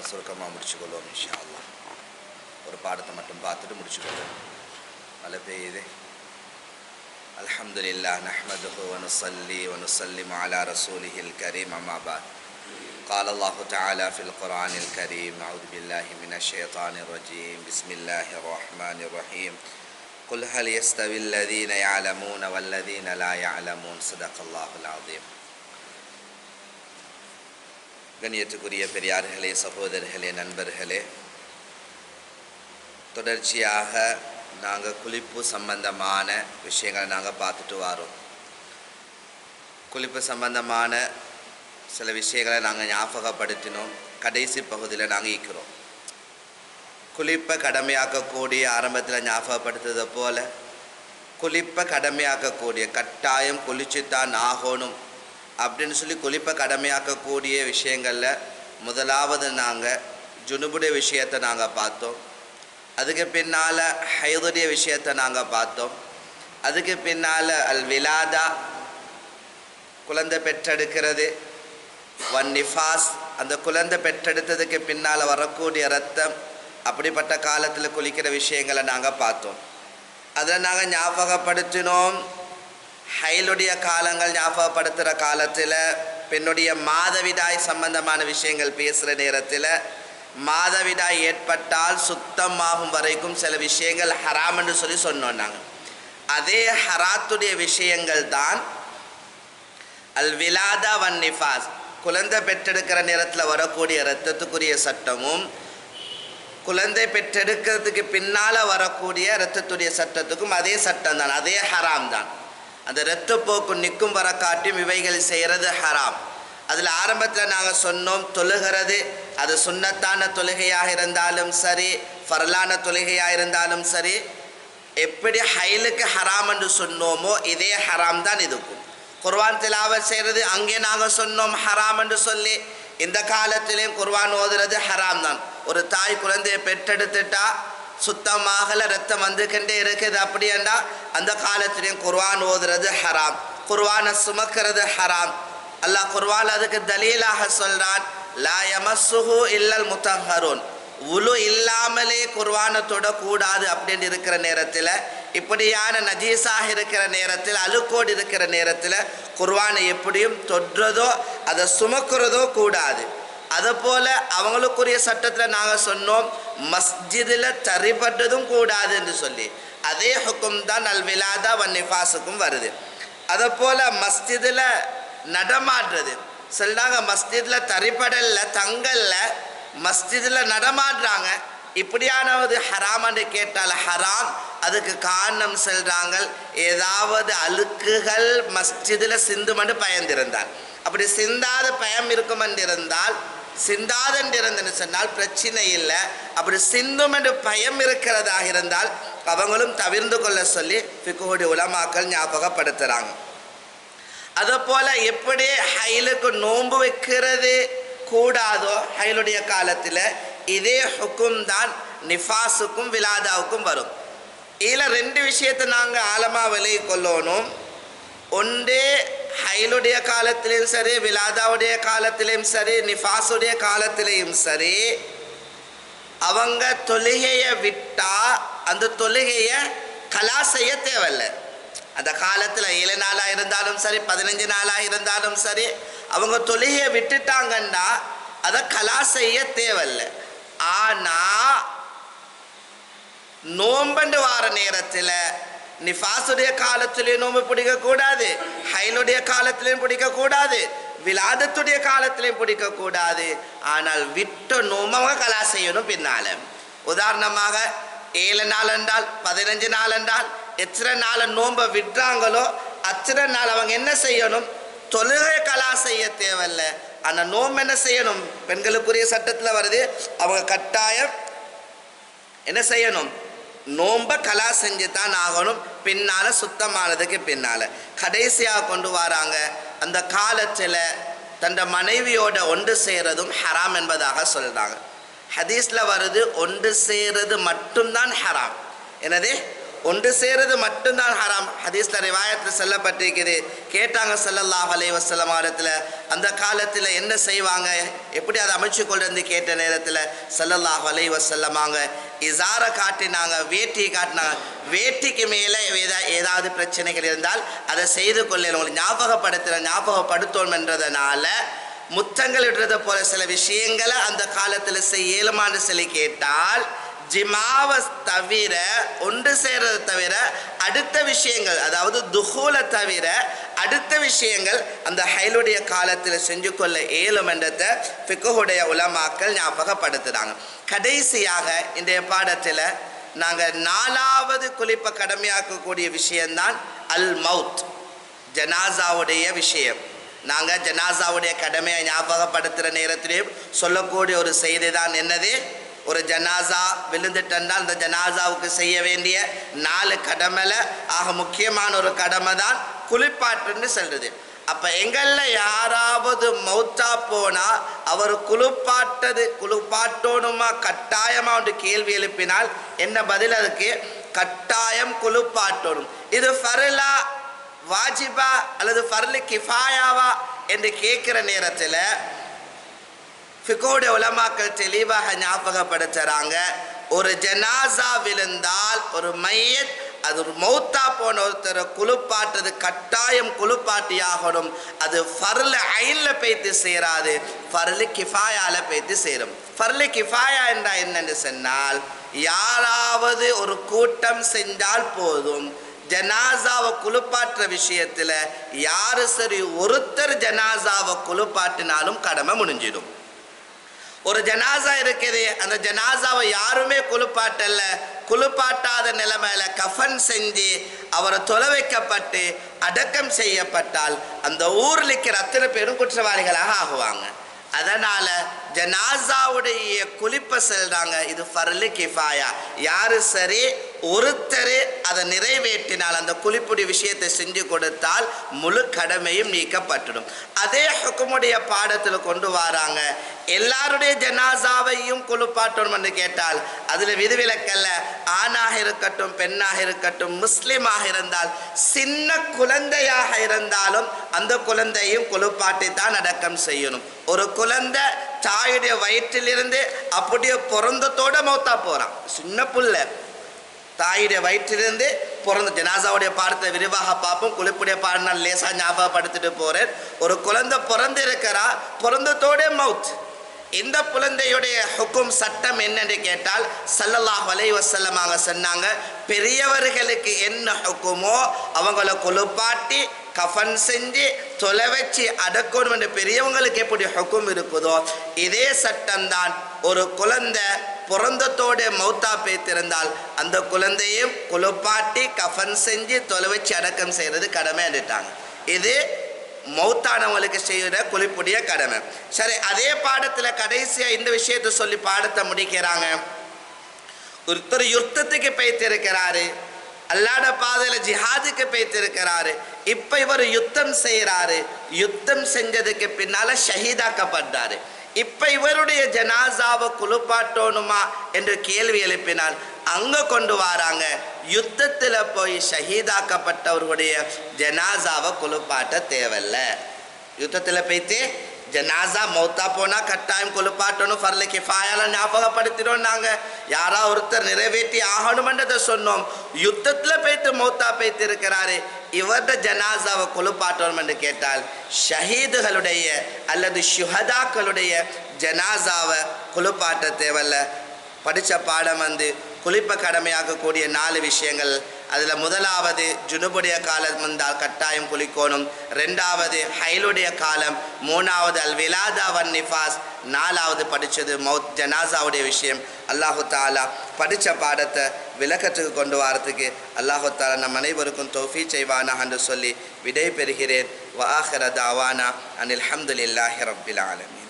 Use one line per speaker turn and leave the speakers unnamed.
சுருக்கமாக முடிச்சுக்கொள்வோம் இன்ஷா அல்லாஹ் ஒரு பாடத்தை மட்டும் பார்த்துட்டு முடிச்சுக்கொள்வோம் மழை பெய்யுது الحمد لله نحمده ونصلي ونسلم على رسوله الكريم أما بعد قال الله تعالى في القرآن الكريم أعوذ بالله من الشيطان الرجيم بسم الله الرحمن الرحيم قل هل يستوي الذين يعلمون والذين لا يعلمون صدق الله العظيم கண்ணியத்துக்குரிய பெரியார்களே சகோதரர்களே நண்பர்களே தொடர்ச்சியாக நாங்கள் குளிப்பு சம்பந்தமான விஷயங்களை நாங்கள் பார்த்துட்டு வரோம். குளிப்பு சம்பந்தமான சில விஷயங்களை நாங்கள் ஞாபகப்படுத்தினோம். கடைசி பகுதியில் நாங்கள் ஈக்கிறோம் குளிப்பை கடமையாக்கக்கூடிய ஆரம்பத்தில் ஞாபகப்படுத்துறதை போல குளிப்பை கடமையாக்கக்கூடிய கட்டாயம் குளிச்சுத்தான் ஆகணும். அப்படின்னு சொல்லி குளிப்பை கடமையாக்கக்கூடிய விஷயங்களில் முதலாவது நாங்கள் ஜுனுபுடைய விஷயத்தை நாங்கள் பார்த்தோம். அதுக்கு பின்னால் ஹைதுடைய விஷயத்தை நாங்கள் பார்த்தோம். அதுக்கு பின்னால் அல் விலாதா குழந்தை பெற்றெடுக்கிறது ஒன் நிஃபாஸ் அந்த குழந்தை பெற்றெடுத்ததுக்கு பின்னால் வரக்கூடிய ரத்தம் அப்படிப்பட்ட காலத்தில் குளிக்கிற விஷயங்களை நாங்கள் பார்த்தோம். அதை நாங்கள் ஞாபகப்படுத்தினோம். ஹைலுடைய காலங்கள் ஞாபகப்படுத்துகிற காலத்தில் பெண்ணுடைய மாதவிடாய் சம்பந்தமான விஷயங்கள் பேசுகிற நேரத்தில் மாதவிடாய் ஏற்பட்டால் சுத்தமாகும் வரைக்கும் சில விஷயங்கள் ஹராம் என்று சொல்லி சொன்னோம் நாங்கள் அதே ஹராத்துடைய விஷயங்கள் தான் அல் விலாதா வன் நிஃபாஸ் குழந்தை பெற்றெடுக்கிற நேரத்தில் வரக்கூடிய இரத்தத்துக்குரிய சட்டமும் குழந்தை பெற்றெடுக்கிறதுக்கு பின்னால் வரக்கூடிய இரத்தத்துடைய சட்டத்துக்கும் அதே சட்டம் தான் அதே ஹராம் தான். அந்த இரத்தப்போக்கு நிற்கும் வர காட்டியும் இவைகள் செய்கிறது ஹராம். அதில் ஆரம்பத்தில் நாங்கள் சொன்னோம் தொழுகிறது அது சுண்ணத்தான தொழுகையாக இருந்தாலும் சரி ஃபரலான தொழுகையாக இருந்தாலும் சரி எப்படி ஹைலுக்கு ஹராம் என்று சொன்னோமோ இதே ஹராம் தான் இதுக்கும் குர்வான் திலாவத் செய்கிறது அங்கே நாங்கள் சொன்னோம் ஹராம் என்று சொல்லி இந்த காலத்திலேயும் குர்வான் ஓதுறது ஹராம் தான். ஒரு தாய் குழந்தையை பெற்றெடுத்துட்டா சுத்தமாகல ரத்தம் வந்துக்கிட்டே இருக்குது அப்படியாண்டா அந்த காலத்திலையும் குர்வான் ஓதுறது ஹராம். குர்வானை சுமக்கிறது ஹராம். அல்லாஹ் குர்வான் அதுக்கு தலீலாக சொல்றான் லா யமஸ்ஸுஹு இல்லல் முத்தஹருன் உலு இல்லாமலே குர்வானை தொடக்கூடாது அப்படின்னு இருக்கிற நேரத்தில் இப்படியான நஜீஸாக இருக்கிற நேரத்தில் அழுக்கோடு இருக்கிற நேரத்தில் குர்வானை எப்படியும் தொடுறதோ அதை சுமக்கிறதோ கூடாது. அதை போல் அவங்களுக்குரிய சட்டத்தில் நாங்கள் சொன்னோம் மஸ்ஜிதில் தரிப்பட்டதும் கூடாது என்று சொல்லி. அதே ஹுக்கும் தான் அல்விலாதா வன்னிஃபாஸுக்கும் வருது. அதை போல் மஸ்ஜிதில் நடமாடுறது. சொல்றாங்க மஸ்ஜிதில் தரிப்படல்ல தங்கல்ல மஸ்ஜிதில் நடமாடுறாங்க. இப்படியானவது ஹராம்னு கேட்டால் ஹராம். அதுக்கு காரணம் செல்றாங்க ஏதாவது அழுக்குகள் மஸ்ஜிதில் சிந்துமென்று பயந்திருந்தால் அப்படி சிந்தாத பயம் இருக்கும் என்றிருந்தால் சிந்தாதன் சிந்தாதென்றிருந்தன்னு சொன்னால் பிரச்சனை இல்லை. அப்படி சிந்தும் என்று பயம் இருக்கிறதாக இருந்தால் அவங்களும் தவிர்ந்து கொள்ள சொல்லி பிக்குடைய உலமாக்கள் ஞாபகப்படுத்துகிறாங்க அதுபோல் எப்படி ஹைலுக்கு நோன்பு வைக்கிறது கூடாதோ ஹைலுடைய காலத்தில் இதே ஹுக்கும் தான் நிஃபாஸுக்கும் விலாதாவுக்கும் வரும். இதில் ரெண்டு விஷயத்தை நாங்கள் ஆழமாக விலகி கொள்ளணும். ஒன்று ஹைலுடைய காலத்திலையும் சரி விலாதாவுடைய காலத்திலையும் சரி நிஃபாஸுடைய காலத்திலையும் சரி அவங்க தொழுகையை விட்டா அந்த தொழுகையை கலா செய்ய தேவையில்லை அந்த காலத்தில் ஏழு நாளாக இருந்தாலும் சரி பதினஞ்சு நாளாக இருந்தாலும் சரி அவங்க தொழுகையை விட்டுட்டாங்கன்னா அதை கலா செய்ய தேவையில்லை ஆனால் நோம்பண்டு வார நேரத்தில் நிஃபாசுடைய காலத்திலையும் நோம்பு பிடிக்கக்கூடாது ஹைலுடைய காலத்திலையும் பிடிக்கக்கூடாது விலாதத்துடைய காலத்திலையும் பிடிக்கக்கூடாது. ஆனால் விட்ட நோம்பவங்க கலா செய்யணும் பின்னால. உதாரணமாக ஏழு நாள் என்றால் பதினஞ்சு நாள் என்றால் எத்தனை நாள் நோன்பை விடுறாங்களோ அத்தனை நாள் அவங்க என்ன செய்யணும்? தொழுகை கலா செய்ய தேவையில்ல. ஆனால் நோம்பு என்ன செய்யணும்? பெண்களுக்குரிய சட்டத்தில் வருது அவங்க கட்டாயம் என்ன செய்யணும்? நோம்ப கலா செஞ்சு தான் ஆகணும். பின்னால் சுத்தமானதுக்கு பின்னால். கடைசியாக கொண்டு வராங்க அந்த காலத்தில் தன் மனைவியோட ஒன்று சேரதும் ஹராம் என்பதாக சொல்கிறாங்க ஹதீஸில் வருது ஒன்று சேர்றது மட்டும்தான் ஹராம். எனது ஒன்று சேருது மட்டும்தான் ஹராம். ஹதீஸ்ல ரிவாயத்தில் சொல்லப்பட்டிருக்குது. கேட்டாங்க ஸல்லல்லாஹு அலைஹி வஸல்லம் அந்த காலத்தில் என்ன செய்வாங்க? எப்படி அதை அமைச்சு கொண்டு கேட்ட நேரத்தில் ஸல்லல்லாஹு அலைஹி வசல்லமாங்க இசார காட்டினாங்க வேட்டியை காட்டினாங்க. வேட்டிக்கு மேலே ஏதா ஏதாவது பிரச்சனைகள் இருந்தால் அதை செய்து கொள்ள உங்களுக்கு ஞாபகப்படுத்துகிற ஞாபகப்படுத்தோம் என்றதுனால முத்தங்கள் இடுறது போல சில விஷயங்களை அந்த காலத்தில் செய்ய இயலுமான்னு சொல்லி கேட்டால் ஜிமாவை தவிர ஒன்று சேர்றதை தவிர அடுத்த விஷயங்கள் அதாவது துஹூலை தவிர அடுத்த விஷயங்கள் அந்த ஹைலுடைய காலத்தில் செஞ்சு கொள்ள இயலும் என்றதை ஃபிக்குடைய உலமாக்கள் ஞாபகப்படுத்துகிறாங்க கடைசியாக இன்றைய பாடத்தில் நாங்கள் நாலாவது குளிப்பை கடமையாக்கக்கூடிய விஷயம்தான் அல் மவுத் ஜனாசாவுடைய விஷயம். நாங்கள் ஜனாசாவுடைய கடமையை ஞாபகப்படுத்துகிற நேரத்திலேயும் சொல்லக்கூடிய ஒரு செய்தி தான் என்னது? ஒரு ஜனாசா விழுந்துட்டென்றால் அந்த ஜனாசாவுக்கு செய்ய வேண்டிய நாலு கடமையில் ஆக முக்கியமான ஒரு கடமை தான் குளிப்பாட்டுன்னு சொல்றது. அப்போ எங்களில் யாராவது மௌத்தா போனால் அவர் குளிப்பாட்டது குளிப்பாட்டணுமா கட்டாயமாக ஒன்று கேள்வி எழுப்பினால் என்ன பதில் அதுக்கு? கட்டாயம் குளிப்பாட்டணும். இது ஃபர்லா வாஜிபா அல்லது ஃபர்லு கிஃபாயாவா என்று கேட்குற நேரத்தில் ஃபிகோட உலமாக்கள் தெளிவாக ஞாபகப்படுத்துறாங்க. ஒரு ஜனாசா விழுந்தால் ஒரு மையத் அது மௌத்தா போன ஒருத்தரை குளிப்பாட்டுறது கட்டாயம் குளிப்பாட்டி ஆகணும் அது ஃபர்ல ஐன்ல பேத்து சேராது. ஃபர்லு கிஃபாயால பேத்து சேரும். ஃபர்லு கிஃபாயா என்றால் என்னென்னு சொன்னால் யாராவது ஒரு கூட்டம் செஞ்சால் போதும். ஜனாசாவை குளிப்பாட்டுற விஷயத்தில் யாரு சரி ஒருத்தர் ஜனாசாவை குளிப்பாட்டினாலும் கடமை முடிஞ்சிடும். ஒரு ஜனாசா இருக்குது. அந்த ஜனாசாவை யாருமே குளிப்பாட்டல. குளிப்பாட்டாத நிலைமையில கஃபன் செஞ்சு அவரை தொலை வைக்கப்பட்டு அடக்கம் செய்யப்பட்டால் அந்த ஊரில் இருக்கிற அத்தனை பேரும் குற்றவாளிகளாக ஆகுவாங்க. அதனால ஜனாசாவுடைய குளிப்பை செல்றாங்க. இது ஃபர்லு கிஃபாயா. யாரு சரி ஒருத்தர் அதை நிறைவேற்றினால் அந்த குளிப்புடி விஷயத்தை செஞ்சு கொடுத்தால் முழு கடமையும் நீக்கப்பட்டுடும். அதே ஹுக்குமுடைய பாடத்தில் கொண்டு வராங்க. எல்லாருடைய ஜனாசாவையும் குளிப்பாட்டணும் என்று கேட்டால் அதில் விதிவிலக்கல்ல. ஆணாக இருக்கட்டும் பெண்ணாக இருக்கட்டும் முஸ்லீமாக இருந்தால் சின்ன குழந்தையாக இருந்தாலும் அந்த குழந்தையும் குளிப்பாட்டி தான் அடக்கம் செய்யணும். ஒரு குழந்தை தாயுடைய வயிற்றிலிருந்து அப்படியே பிறந்தத்தோட மௌத்தா போகிறான் சின்ன புள்ள. தாயுடைய வயிற்றிலிருந்து பிறந்த ஜனாசாவுடைய பாடத்தை விரிவாக பார்ப்போம். குளிப்புடைய பாடம் நான் லேசாக ஞாபகப்படுத்திட்டு போகிறேன் ஒரு குழந்தை பிறந்து இருக்கிறா பிறந்தத்தோட மவுத். இந்த குழந்தையுடைய ஹுக்கும் சட்டம் என்னென்று கேட்டால் சல்லல்லாஹ் அலைஹி வஸல்லமாக சொன்னாங்க பெரியவர்களுக்கு என்ன ஹுக்குமோ அவங்கள குளிப்பாட்டி கஃபன் செஞ்சு தொலை வச்சு அடக்கணும் என்று பெரியவங்களுக்கு எப்படி ஹுக்கும் இருக்குதோ இதே சட்டம்தான் ஒரு குழந்தை பிறந்தத்தோடு மௌத்தா பேத்திருந்தால் அந்த குழந்தையும் குளிப்பாட்டி கஃபன் செஞ்சு தொலை வச்சு அடக்கம் செய்கிறது கடமை எடுத்தாங்க இது மௌத்தானவங்களுக்கு செய்கிற குளிப்புடைய கடமை. சரி அதே பாடத்தில் கடைசியாக இந்த விஷயத்தை சொல்லி பாடத்தை முடிக்கிறாங்க. ஒருத்தர் யுத்தத்துக்கு போய்த்திருக்கிறாரு அல்லாட பாதையில் ஜிஹாதுக்கு பேத்திருக்கிறாரு இப்போ இவர் யுத்தம் செய்கிறாரு யுத்தம் செஞ்சதுக்கு பின்னால ஷஹீதாக்கப்படுறாரு இப்போ இவருடைய ஜனாசாவை குளிப்பாட்டோணுமா என்று கேள்வி எழுப்பினால் அங்கே கொண்டு வராங்க. யுத்தத்தில் போய் ஷஹீதாக்கப்பட்டவர்களுடைய ஜனாசாவை குளிப்பாட்ட தேவையில்ல. யுத்தத்தில் போய்த்து ஜனாசா மௌத்தா போனால் கட்டாயம் குளிப்பாட்டணும் ஃபர்ல கிஃபாயால ஞாபகப்படுத்தினோம் நாங்கள் யாரா ஒருத்தர் நிறைவேற்றி ஆகணுமென்றதை சொன்னோம். யுத்தத்தில் போய்த்து மௌத்தா போய்த்து இருக்கிறாரு இவர்த ஜனாசாவை குளிப்பாட்டணும் என்று கேட்டால் ஷஹீதுகளுடைய அல்லது ஷுஹதாக்களுடைய ஜனாசாவை குளிப்பாட்ட தேவையில்ல. படித்த பாடம் வந்து குளிப்ப கடமையாக்கக்கூடிய நாலு விஷயங்கள். அதில் முதலாவது ஜுனுபுடைய காலம் வந்தால் கட்டாயம் குளிக்கணும். ரெண்டாவது ஹைலுடைய காலம் மூணாவது அல் விலாதா வன் நிஃபாஸ் நாலாவது படித்தது மௌத் ஜனாசாவுடைய விஷயம். அல்லாஹு தாலா படித்த பாடத்தை விளக்கத்துக்கு கொண்டு வரத்துக்கு அல்லாஹு தாலா நம் அனைவருக்கும் தோஃபி செய்வானா என்று சொல்லி விடை பெறுகிறேன் வாஹர தாவானா அனில் அஹமதுல்லாஹி ரப்பில் ஆலமீன்.